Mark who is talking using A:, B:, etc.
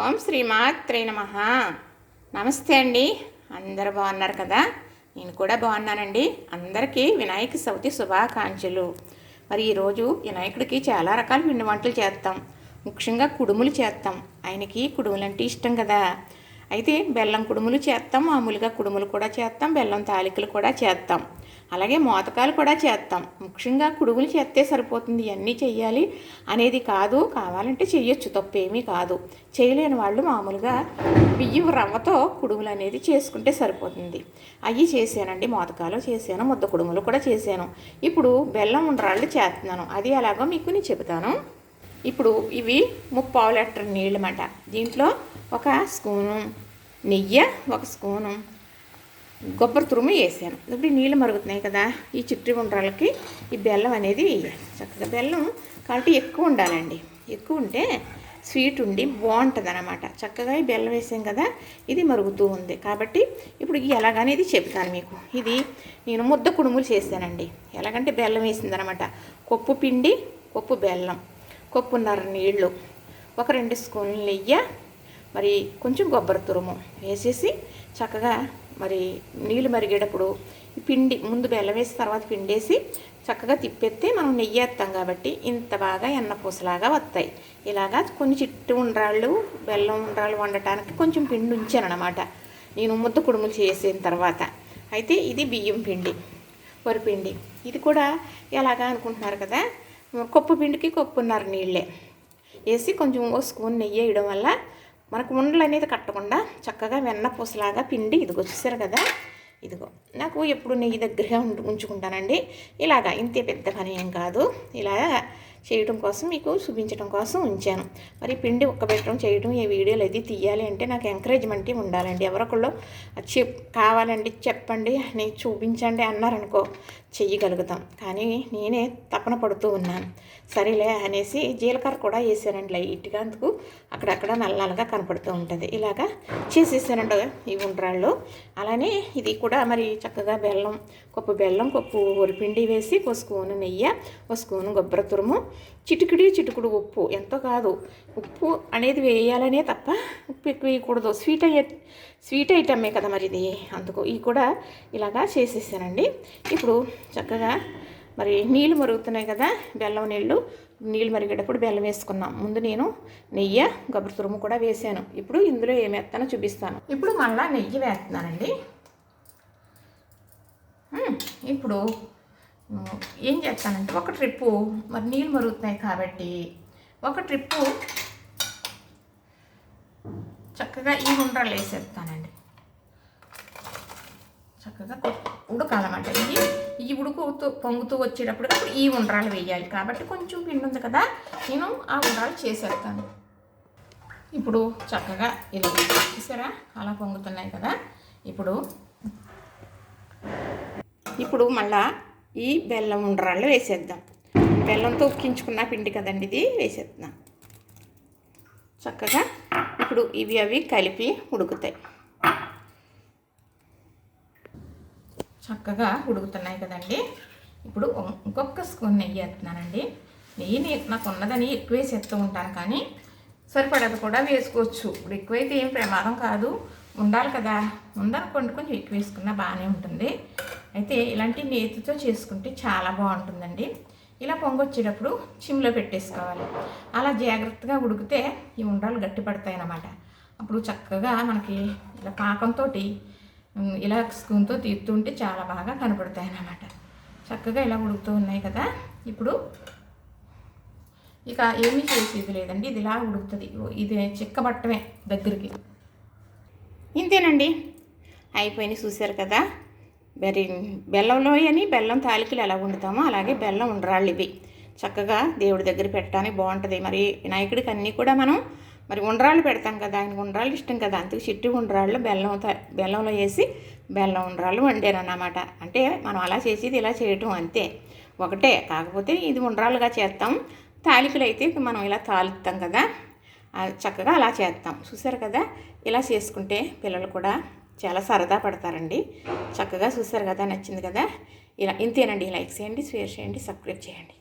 A: ఓం శ్రీమాత్రే నమ. నమస్తే అండి. అందరు బాగున్నారు కదా? నేను కూడా బాగున్నానండి. అందరికీ వినాయక చవితి శుభాకాంక్షలు. మరి ఈరోజు వినాయకుడికి చాలా రకాల పిండి వంటలు చేస్తాం. ముఖ్యంగా కుడుములు చేస్తాం. ఆయనకి కుడుములు అంటే ఇష్టం కదా? అయితే బెల్లం కుడుములు చేస్తాం మామూలుగా కుడుములు కూడా చేస్తాం బెల్లం తాలికలు కూడా చేస్తాం అలాగే మోతకాలు కూడా చేస్తాం ముఖ్యంగా కుడుములు చేస్తే సరిపోతుంది ఇవన్నీ చెయ్యాలి అనేది కాదు. కావాలంటే చెయ్యొచ్చు తప్పేమీ కాదు. చేయలేని వాళ్ళు మామూలుగా బియ్యం రవ్వతో కుడుములు అనేది చేసుకుంటే సరిపోతుంది. అవి చేశానండి మోతకాలు చేశాను ముద్ద కుడుములు కూడా చేశాను. ఇప్పుడు బెల్లం ఉండరాళ్ళు చేస్తున్నాను అది ఎలాగో మీకు నేను చెబుతాను. ఇప్పుడు ఇవి ముప్పావు లీటర్ నీళ్ళు అన్నమాట దీంట్లో ఒక స్పూను నెయ్యి ఒక స్పూను కొబ్బరి తురుము వేసాను. ఇప్పుడు ఈ నీళ్ళు మరుగుతున్నాయి కదా ఈ చిట్టి ఉండ్రాలకి ఈ బెల్లం అనేది వేయాలి. చక్కగా బెల్లం కాబట్టి ఎక్కువ ఉండాలండి. ఎక్కువ ఉంటే స్వీట్ ఉండి బాగుంటుంది అనమాట చక్కగా ఈ బెల్లం వేసాం కదా ఇది మరుగుతూ ఉంది. కాబట్టి ఇప్పుడు ఇది ఎలాగనేది చెప్తాను మీకు. ఇది నేను ముద్ద కుడుములు చేశానండి. ఎలాగంటే బెల్లం వేసిందనమాట కొప్పు పిండి కొప్పు బెల్లం కొప్పున్నర నీళ్ళు ఒక రెండు స్పూన్లు నెయ్యి మరి కొంచెం కొబ్బరి తురుము వేసేసి చక్కగా మరి నీళ్ళు మరిగేటప్పుడు పిండి ముందు బెల్లం వేసి తర్వాత పిండేసి చక్కగా తిప్పెత్తే మనం నెయ్యి వేస్తాం కాబట్టి ఇంత బాగా ఎన్నపూసలాగా వస్తాయి. ఇలాగా కొన్ని చిట్టు ఉండ్రాళ్ళు బెల్లం ఉండ్రాళ్ళు వండటానికి కొంచెం పిండి ఉంచాను అనమాట నేను ముద్ద కుడుములు చేసిన తర్వాత. అయితే ఇది బియ్యం పిండి వరిపిండి ఇది కూడా ఎలాగా అనుకుంటున్నారు కదా? కొప్పు పిండికి కొప్పున్నర నీళ్ళే. వేసి కొంచెం ఓ స్పూన్ నెయ్యి వేయడం వల్ల మనకు ఉండలు అనేది కట్టకుండా చక్కగా వెన్న పూసలాగా పిండి ఇదిగో చూసారు కదా? ఇదిగో. నాకు ఎప్పుడు నెయ్యి దగ్గరగా ఉంచుకుంటానండి ఇలాగా ఇంతే పెద్ద పని ఏం కాదు. ఇలా చేయడం కోసం మీకు చూపించడం కోసం ఉంచాను. మరి పిండి ఉక్కబెట్టడం చేయడం ఈ వీడియోలు అది తీయాలి అంటే నాకు ఎంకరేజ్మెంట్ ఉండాలండి. ఎవరొకళ్ళు చెప్ కావాలండి చెప్పండి అని చూపించండి అన్నారనుకో చెయ్యగలుగుతాం. కానీ నేనే తపన పడుతూ ఉన్నాను. సరేలే అనేసి జీలకర్ర కూడా వేసానండి లైట్గా. అందుకు అక్కడక్కడ నల్లగా కనపడుతూ ఉంటుంది. ఇలాగా చేసేసానండి ఈ ఉండ్రాళ్ళు. అలానే ఇది కూడా మరి చక్కగా బెల్లం కొప్పు బెల్లం కొప్పు వరిపిండి వేసి ఒక స్పూను నెయ్యి ఒక స్పూను కొబ్బరి తురుము చిటుకుడి చిటుకుడు ఉప్పు. ఎంతో కాదు. ఉప్పు అనేది వేయాలనే తప్ప ఉప్పు ఎక్కువ వేయకూడదు. స్వీట్ అయ్యే స్వీట్ ఐటమే కదా మరి ఇది. అందుకు ఇవి కూడా ఇలాగా చేసేసానండి. ఇప్పుడు చక్కగా మరి నీళ్ళు మరుగుతున్నాయి కదా బెల్లం నీళ్ళు. నీళ్ళు మరిగేటప్పుడు బెల్లం వేసుకున్నాం ముందు నేను నెయ్యి గబ్బరి తురుము కూడా వేసాను. ఇప్పుడు ఇందులో ఏమి వేస్తానో చూపిస్తాను. ఇప్పుడు మళ్ళీ నెయ్యి వేస్తున్నానండి. ఇప్పుడు ఏం చేస్తానంటే ఒక ట్రిప్పు మరి నీళ్ళు మరుగుతున్నాయి కాబట్టి ఒక ట్రిప్పు చక్కగా ఈ ఉండ్రాలు వేసేస్తానండి. చక్కగా ఉడకాలన్నమాట. ఇవి ఈ ఉడుకుతూ పొంగుతూ వచ్చేటప్పుడు ఈ ఉండ్రాలు వేయాలి. కాబట్టి కొంచెం పిండి ఉంది కదా నేను ఆ ఉండ్రాలు చేసేస్తాను. ఇప్పుడు చక్కగా ఇలా చూసారా? అలా పొంగుతున్నాయి కదా. ఇప్పుడు ఇప్పుడు మళ్ళా ఈ బెల్లం ఉండరాళ్ళు వేసేద్దాం. బెల్లంతో ఉక్కించుకున్న పిండి కదండి ఇది వేసేద్దాం. చక్కగా ఇప్పుడు ఇవి అవి కలిపి ఉడుకుతాయి. చక్కగా ఉడుకుతున్నాయి కదండి. ఇప్పుడు ఇంకొక స్పూన్ నెయ్యి వేస్తున్నానండి. నెయ్యి నాకు ఉన్నదని ఎక్కువ వేసేస్తూ ఉంటాను కానీ సరిపడదు కూడా వేసుకోవచ్చు. ఇప్పుడు ఎక్కువైతే ఏం ప్రమాదం కాదు. ఉండాలి కదా. ఉందనుకోండి కొంచెం ఎక్కువ వేసుకున్నా బాగానే ఉంటుంది. అయితే ఇలాంటి నేతితో చేసుకుంటే చాలా బాగుంటుందండి. ఇలా పొంగొచ్చేటప్పుడు చిమ్లో పెట్టేసుకోవాలి. అలా జాగ్రత్తగా ఉడికితే ఈ ఉండాలు గట్టి పడతాయి అన్నమాట. అప్పుడు చక్కగా మనకి ఇలా పాకంతో ఇలా స్పూన్తో తీరుతుంటే చాలా బాగా కనపడతాయి అన్నమాట. చక్కగా ఇలా ఉడుకుతూ ఉన్నాయి కదా. ఇప్పుడు ఇక ఏమీ చేసేది లేదండి. ఇది ఇలా ఉడుకుతుంది. ఇది చిక్కబట్టమే దగ్గరికి. ఇంతేనండి. అయిపోయినాయి చూశారు కదా. మరి బెల్లంలో అని బెల్లం తాలికలు ఎలా వండుతామో అలాగే బెల్లం ఉండరాళ్ళు ఇవి. చక్కగా దేవుడి దగ్గర పెట్టడానికి బాగుంటుంది. మరి వినాయకుడికి అన్నీ కూడా మనం మరి ఉండరాళ్ళు పెడతాం కదా ఆయన ఉండరాళ్ళు ఇష్టం కదా. అందుకు చిట్టి ఉండరాళ్ళు బెల్లం బెల్లంలో వేసి బెల్లం ఉండరాళ్ళు వండారన్నమాట. అన్నమాట అంటే మనం అలా చేసేది ఇలా చేయటం అంతే. ఒకటే కాకపోతే ఇది ఉండరాలుగా చేస్తాం. తాలికలు అయితే మనం ఇలా తాలుతాం కదా. చక్కగా అలా చేస్తాం. చూసారు కదా? ఇలా చేసుకుంటే పిల్లలు కూడా చాలా సరదా పడతారండి. చక్కగా చూసారు కదా నచ్చింది కదా. ఇలా ఇంతేనండి. లైక్ చేయండి షేర్ చేయండి సబ్స్క్రైబ్ చేయండి.